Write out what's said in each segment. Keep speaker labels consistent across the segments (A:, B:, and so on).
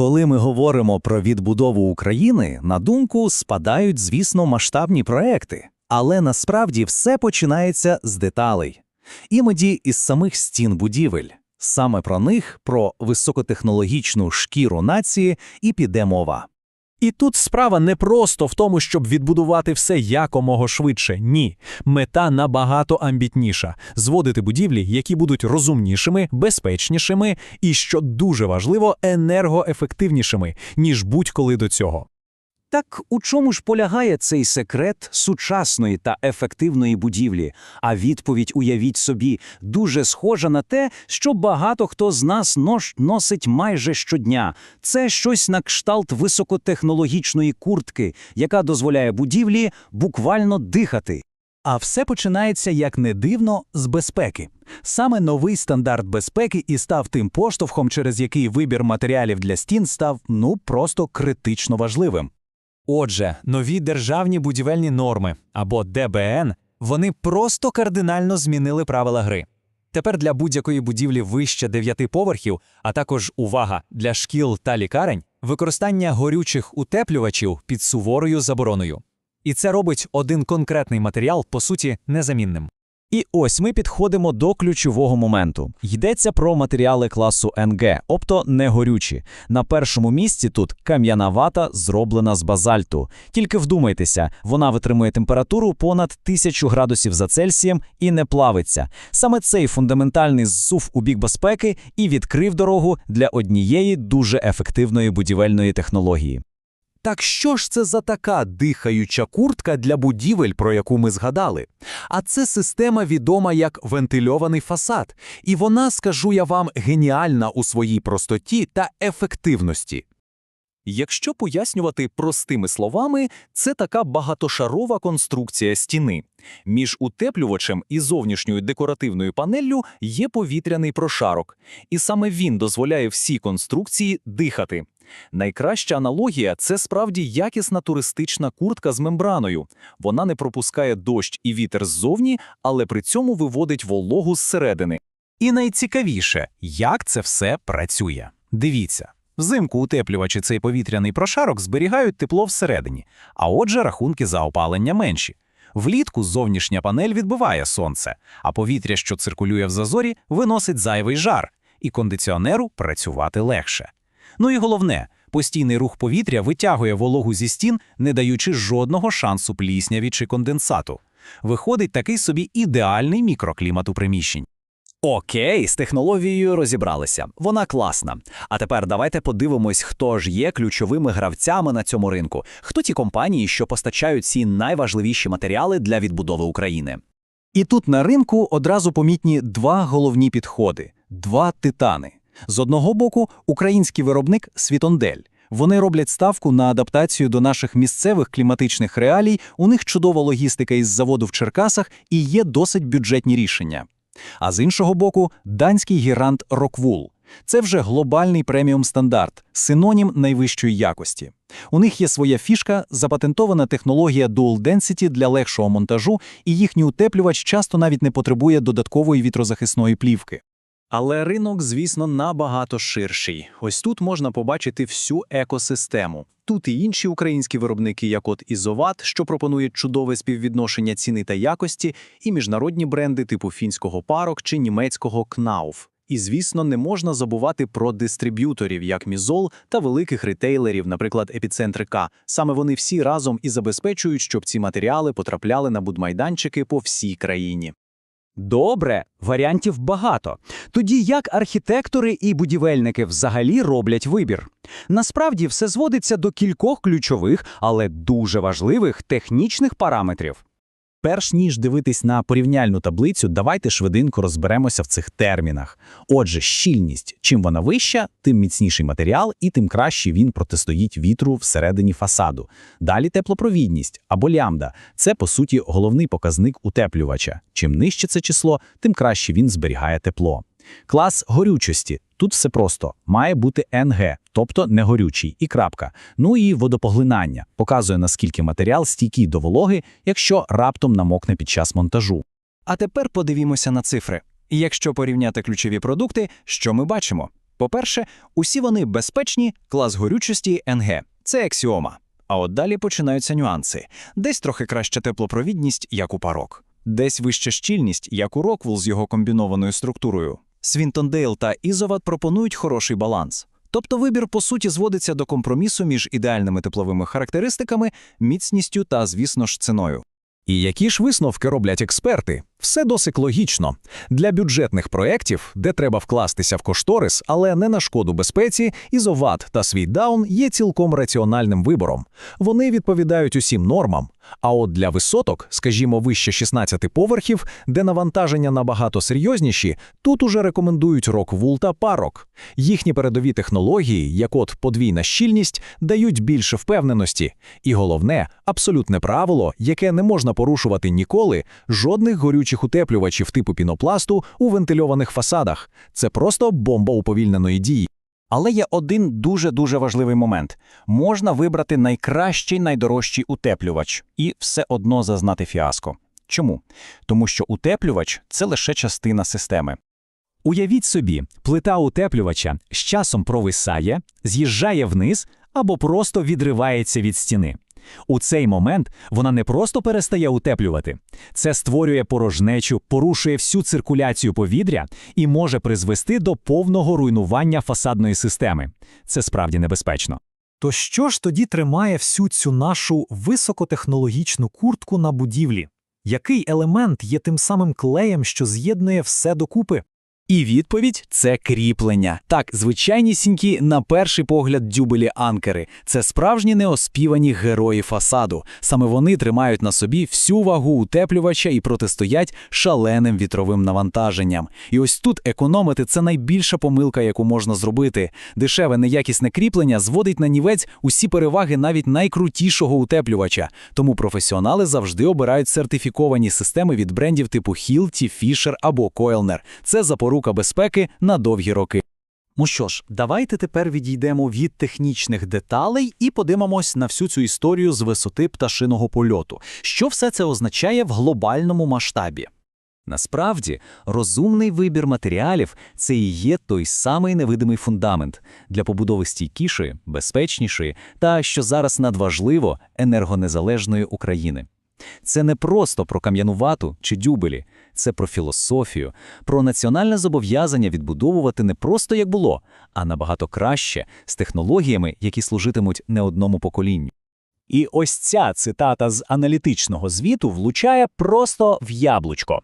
A: Коли ми говоримо про відбудову України, на думку спадають, звісно, масштабні проекти, але насправді все починається з деталей, іноді із самих стін будівель. Саме про них, про високотехнологічну шкіру нації, і піде мова.
B: І тут справа не просто в тому, щоб відбудувати все якомога швидше. Ні, мета набагато амбітніша зводити будівлі, які будуть розумнішими, безпечнішими і, що дуже важливо, енергоефективнішими, ніж будь-коли до цього.
C: Так у чому ж полягає цей секрет сучасної та ефективної будівлі? А відповідь, уявіть собі, дуже схожа на те, що багато хто з нас носить майже щодня. Це щось на кшталт високотехнологічної куртки, яка дозволяє будівлі буквально дихати.
A: А все починається, як не дивно, з безпеки. Саме новий стандарт безпеки і став тим поштовхом, через який вибір матеріалів для стін став ну просто критично важливим.
B: Отже, нові державні будівельні норми або ДБН вони просто кардинально змінили правила гри. Тепер для будь-якої будівлі вище 9 поверхів, а також увага для шкіл та лікарень, використання горючих утеплювачів під суворою забороною. І це робить один конкретний матеріал, по суті, незамінним.
A: І ось ми підходимо до ключового моменту. Йдеться про матеріали класу НГ, тобто негорючі. На першому місці тут кам'яна вата, зроблена з базальту. Тільки вдумайтеся, вона витримує температуру понад 1000 градусів за Цельсієм і не плавиться. Саме цей фундаментальний зсув у бік безпеки і відкрив дорогу для однієї дуже ефективної будівельної технології.
D: Так що ж це за така дихаюча куртка для будівель, про яку ми згадали? А це система відома як вентильований фасад, і вона, скажу я вам, геніальна у своїй простоті та ефективності.
E: Якщо пояснювати простими словами, це така багатошарова конструкція стіни. Між утеплювачем і зовнішньою декоративною панеллю є повітряний прошарок, і саме він дозволяє всій конструкції дихати. Найкраща аналогія це справді якісна туристична куртка з мембраною. Вона не пропускає дощ і вітер ззовні, але при цьому виводить вологу зсередини.
A: І найцікавіше, як це все працює. Дивіться. Взимку утеплювачі цей повітряний прошарок зберігають тепло всередині, а отже, рахунки за опалення менші. Влітку зовнішня панель відбиває сонце, а повітря, що циркулює в зазорі, виносить зайвий жар, і кондиціонеру працювати легше. Ну і головне, постійний рух повітря витягує вологу зі стін, не даючи жодного шансу плісняві чи конденсату. Виходить такий собі ідеальний мікроклімат у приміщень.
C: Окей, з технологією розібралися. Вона класна. А тепер давайте подивимось, хто ж є ключовими гравцями на цьому ринку, хто ті компанії, що постачають ці найважливіші матеріали для відбудови України.
A: І тут на ринку одразу помітні два головні підходи два титани. З одного боку, український виробник Світондель. Вони роблять ставку на адаптацію до наших місцевих кліматичних реалій. У них чудова логістика із заводу в Черкасах і є досить бюджетні рішення. А з іншого боку, данський гірант Роквул. Це вже глобальний преміум стандарт, синонім найвищої якості. У них є своя фішка, запатентована технологія Dual Density для легшого монтажу, і їхній утеплювач часто навіть не потребує додаткової вітрозахисної плівки. Але ринок, звісно, набагато ширший. Ось тут можна побачити всю екосистему. Тут і інші українські виробники, як от Ізоват, що пропонує чудове співвідношення ціни та якості, і міжнародні бренди типу фінського парок чи німецького Кнауф. І, звісно, не можна забувати про дистриб'юторів, як Мізол та великих ретейлерів, наприклад, епіцентрика. Саме вони всі разом і забезпечують, щоб ці матеріали потрапляли на будмайданчики по всій країні.
C: Добре, варіантів багато. Тоді як архітектори і будівельники взагалі роблять вибір? Насправді все зводиться до кількох ключових, але дуже важливих технічних параметрів.
A: Перш ніж дивитись на порівняльну таблицю, давайте швиденько розберемося в цих термінах. Отже, щільність. Чим вона вища, тим міцніший матеріал і тим краще він протистоїть вітру всередині фасаду. Далі теплопровідність або лямбда це, по суті, головний показник утеплювача. Чим нижче це число, тим краще він зберігає тепло. Клас горючості. Тут все просто має бути НГ, тобто негорючий, і крапка. Ну і водопоглинання показує, наскільки матеріал стійкий до вологи, якщо раптом намокне під час монтажу.
C: А тепер подивімося на цифри. Якщо порівняти ключові продукти, що ми бачимо?
A: По-перше, усі вони безпечні, клас горючості НГ. Це аксіома. А от далі починаються нюанси. Десь трохи краща теплопровідність, як у парок. Десь вища щільність, як у Роквул з його комбінованою структурою. Свінтондейл та Ізоват пропонують хороший баланс. Тобто вибір, по суті, зводиться до компромісу між ідеальними тепловими характеристиками, міцністю та, звісно ж, ціною.
D: І які ж висновки роблять експерти? Все досить логічно. Для бюджетних проєктів, де треба вкластися в кошторис, але не на шкоду безпеці, ізоват та світдаун є цілком раціональним вибором. Вони відповідають усім нормам. А от для висоток, скажімо, вище 16 поверхів, де навантаження набагато серйозніші, тут уже рекомендують Rockwool та Parok. Їхні передові технології, як от подвійна щільність, дають більше впевненості. І головне, абсолютне правило, яке не можна порушувати ніколи, жодних горючих утеплювачів типу пінопласту у вентильованих фасадах. Це просто бомба уповільненої дії.
A: Але є один дуже-дуже важливий момент. Можна вибрати найкращий, найдорожчий утеплювач і все одно зазнати фіаско. Чому? Тому що утеплювач – це лише частина системи.
B: Уявіть собі, плита утеплювача з часом провисає, з'їжджає вниз або просто відривається від стіни. У цей момент вона не просто перестає утеплювати, це створює порожнечу, порушує всю циркуляцію повітря і може призвести до повного руйнування фасадної системи. Це справді небезпечно.
F: То що ж тоді тримає всю цю нашу високотехнологічну куртку на будівлі? Який елемент є тим самим клеєм, що з'єднує все докупи?
A: І відповідь – це кріплення. Так, звичайнісінькі, на перший погляд, дюбелі анкери. Це справжні неоспівані герої фасаду. Саме вони тримають на собі всю вагу утеплювача і протистоять шаленим вітровим навантаженням. І ось тут економити – це найбільша помилка, яку можна зробити. Дешеве неякісне кріплення зводить на нівець усі переваги навіть найкрутішого утеплювача. Тому професіонали завжди обирають сертифіковані системи від брендів типу Hilti, Fisher або Koelner. Це запорука безпеки на довгі роки.
F: Ну що ж, давайте тепер відійдемо від технічних деталей і подивимось на всю цю історію з висоти пташиного польоту. Що все це означає в глобальному масштабі?
A: Насправді, розумний вибір матеріалів – це і є той самий невидимий фундамент для побудови стійкішої, безпечнішої та, що зараз надважливо, енергонезалежної України. Це не просто про кам'яну вату чи дюбелі, це про філософію, про національне зобов'язання відбудовувати не просто як було, а набагато краще, з технологіями, які служитимуть не одному поколінню.
F: І ось ця цитата з аналітичного звіту влучає просто в яблучко.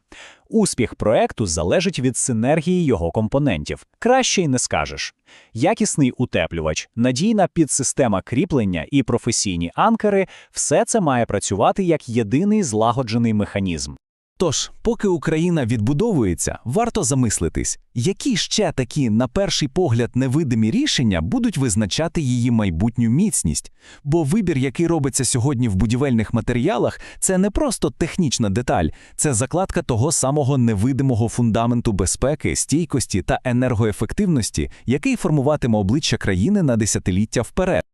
F: Успіх проекту залежить від синергії його компонентів. Краще й не скажеш. Якісний утеплювач, надійна підсистема кріплення і професійні анкери – все це має працювати як єдиний злагоджений механізм.
A: Тож, поки Україна відбудовується, варто замислитись, які ще такі, на перший погляд, невидимі рішення будуть визначати її майбутню міцність. Бо вибір, який робиться сьогодні в будівельних матеріалах, це не просто технічна деталь, це закладка того самого невидимого фундаменту безпеки, стійкості та енергоефективності, який формуватиме обличчя країни на десятиліття вперед.